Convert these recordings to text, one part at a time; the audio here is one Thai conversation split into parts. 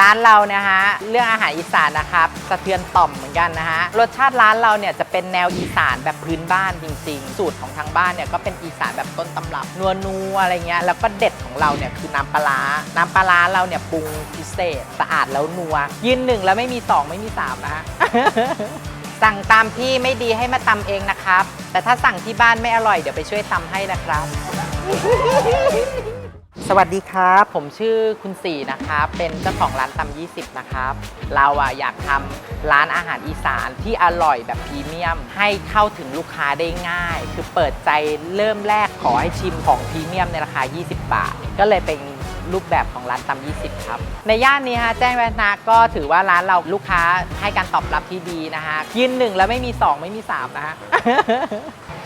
ร้านเรานะฮะเรื่องอาหารอีสานนะครับสะเทือนต่อมเหมือนกันนะฮะรสชาติร้านเราเนี่ยจะเป็นแนวอีสานแบบพื้นบ้านจริง ๆ สูตรของทางบ้านเนี่ยก็เป็นอีสานแบบต้นตำรับนัวนัวอะไรเงี้ยแล้วก็เด็ดของเราเนี่ยคือน้ำปลาร้าน้ำปลาร้าเราเนี่ยปรุงพิเศษสะอาดแล้วนัว ยืนหนึ่งแล้วไม่มีสองไม่มีสามนะฮะสั่งตามที่ไม่ดีให้มาตำเองนะครับ แต่ถ้าสั่งที่บ้านไม่อร่อยเดี๋ยวไปช่วยตำให้นะครับ สวัสดีครับ ผมชื่อคุณสี่นะครับ เป็นเจ้าของร้านตำ20 นะครับ เราอะอยากทำร้านอาหารอีสานที่อร่อยแบบพรีเมียม ให้เข้าถึงลูกค้าได้ง่าย คือเปิดใจเริ่มแรกขอให้ชิมของพรีเมียมในราคา 20 บาท ก็เลยเป็นรูปแบบของร้านตำ20 ครับ ในย่านนี้ฮะแจ้งวัฒนะก็ถือว่าร้านเราลูกค้าให้การตอบรับที่ดีนะฮะยืนหนึ่งแล้วไม่มี 2 ไม่มี 3 นะฮะ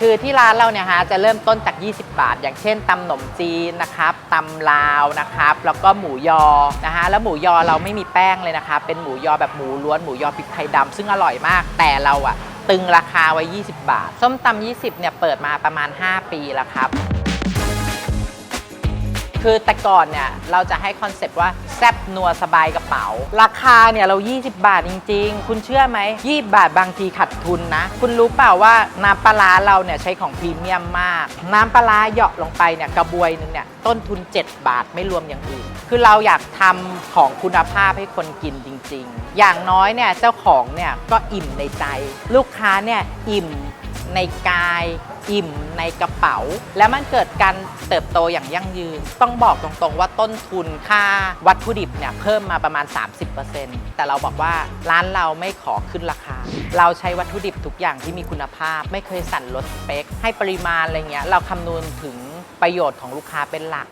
คือที่ร้านเราเนี่ยฮะจะเริ่มต้นจาก 20 บาท อย่างเช่นตำหนมจีนนะครับตำลาวนะครับ แล้วก็หมูยอนะฮะแล้วหมูยอเราไม่มีแป้งเลยนะคะเป็นหมูยอแบบหมูล้วนหมูยอพริกไทยดำซึ่งอร่อยมากแต่เราอะตึงราคาไว้ 20 บาท ส้มตำ20เนี่ยเปิดมาประมาณ 5 ปีแล้วครับ คือแต่ก่อนเนี่ยเราจะให้คอนเซปต์ว่าแซบนัวสบายกระเป๋า ราคาเนี่ยเรา 20 บาทจริง ๆ คุณเชื่อไหม20 บาทบางทีขัดทุนนะ คุณรู้เปล่าว่าน้ำปลาเราเนี่ยใช้ของพรีเมียมมาก น้ำปลาเหยาะลงไปเนี่ยกระบวยหนึงเนี่ยต้นทุน 7 บาทไม่รวมอย่างอื่น คือเราอยากทำของคุณภาพให้คนกินจริง ๆ อย่างน้อยเนี่ยเจ้าของเนี่ยก็อิ่มในใจ ลูกค้าเนี่ยอิ่มในกาย อิ่มในกระ เป๋า แล้วมันเกิดการเติบโตอย่างยั่งยืน ต้องบอกตรงๆว่าต้นทุนค่าวัตถุดิบเนี่ยเพิ่มมาประมาณ 30%แต่เราบอกว่าร้านเราไม่ขอขึ้นราคา เราใช้วัตถุดิบทุกอย่างที่มีคุณภาพ ไม่เคยสั่นลดสเปค ให้ปริมาณอะไรเงี้ยเราคำนวณถึงประโยชน์ของลูกค้าเป็นหลัก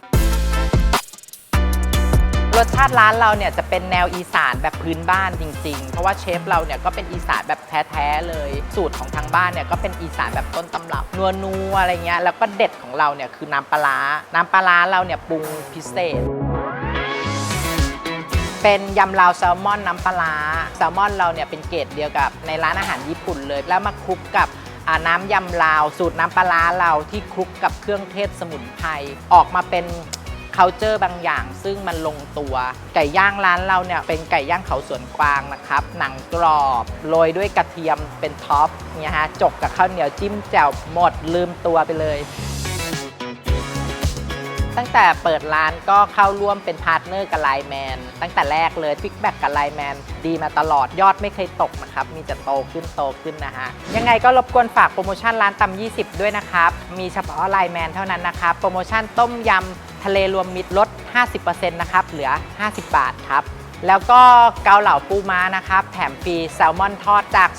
รสชาติร้านเราเนี่ยจะเป็นแนวอีสานแบบพื้นบ้านจริง ๆ เพราะว่าเชฟเราเนี่ยก็เป็นอีสานแบบแท้ๆเลย สูตรของทางบ้านเนี่ยก็เป็นอีสานแบบต้นตำรับนัวนัวอะไรเงี้ยแล้วก็เด็ดของเราเนี่ยคือน้ำปลาน้ำปลาเราเนี่ยปรุงพิเศษเป็นยำลาวแซลมอนน้ำปลาแซลมอนเราเนี่ยเป็นเกรดเดียวกับในร้านอาหารญี่ปุ่นเลย แล้วมาคลุกกับน้ำยำลาว สูตรน้ำปลาเราที่คลุกกับเครื่องเทศสมุนไพรออกมาเป็น c u เจอร์บางอย่าง ซึ่งมันลงตัว ไก่ย่างร้านเราเนี่ยเป็นไก่ย่างเขาสวนกวางนะครับ หนังกรอบโรยด้วยกระเทียมเป็นท็อปเนี่ยฮะจบกับข้าวเหนียวจิ้มแจ่วหมดลืมตัวไปเลย ตั้งแต่เปิดร้านก็เข้าร่วมเป็นพาร์ทเนอร์กับไลแมนตั้งแต่แรกเลยฟิกแบ็กกับไลแมนดีมาตลอดยอดไม่เคยตกนะครับ มีแต่โตขึ้นโตขึ้นนะฮะ ยังไงก็รบกวนฝากโปรโมชั่นร้านตำ20 ด้วยนะครับ มีเฉพาะไลแมนเท่านั้นนะครับ โปรโมชั่นต้มยำทะเลรวมมิตรลด 50%นะครับ เหลือ 50 บาทครับแล้วก็เกาเหลาปูม้านะครับ แถมฟรีแซลมอนทอดจาก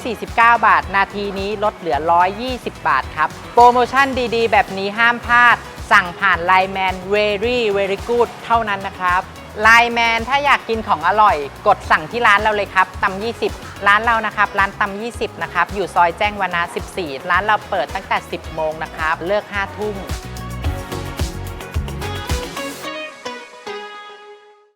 249 บาท นาทีนี้ลดเหลือ 120 บาทครับ โปรโมชั่นดีๆ แบบนี้ห้ามพลาด สั่งผ่านไลแมน very very good เท่านั้นนะครับไลแมนถ้าอยากกินของอร่อย กดสั่งที่ร้านเราเลยครับตำ20 ร้านเรานะครับ ร้านตำ20 นะครับ อยู่ซอยแจ้งวนา14 ร้านเราเปิดตั้งแต่ 10 โมงนะครับ เลิก 5 ทุ่ม